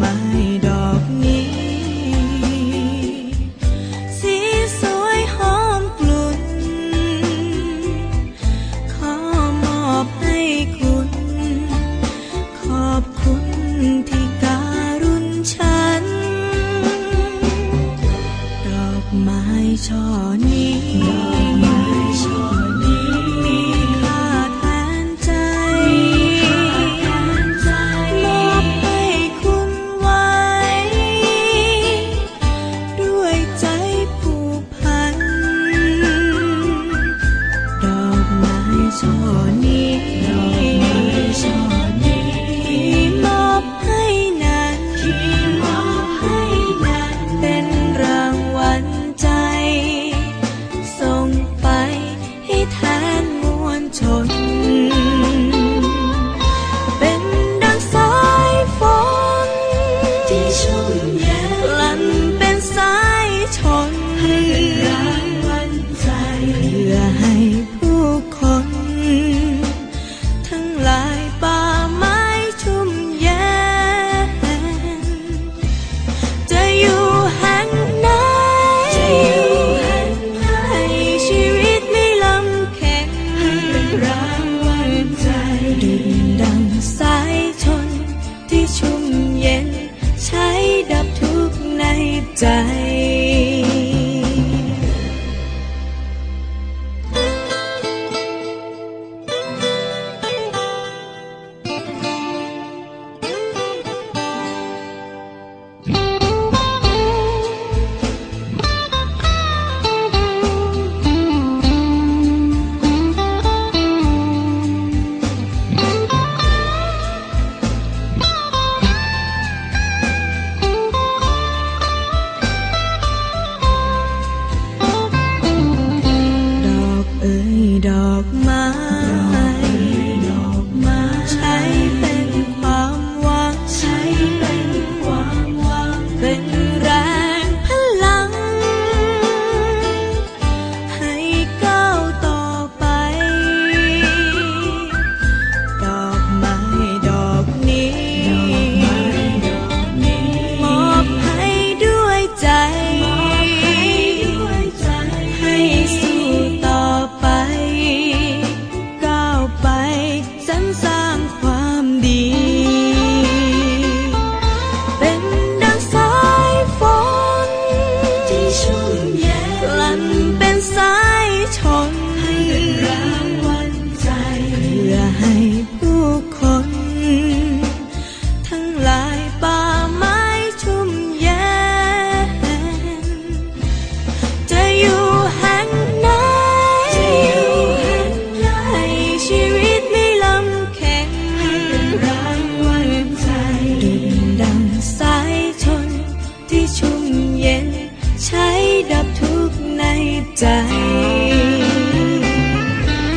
mind. แทนมวลชน เป็นดังสายฝนที่ช่วย ใช้ดับทุกข์ในใจ อกไม้ die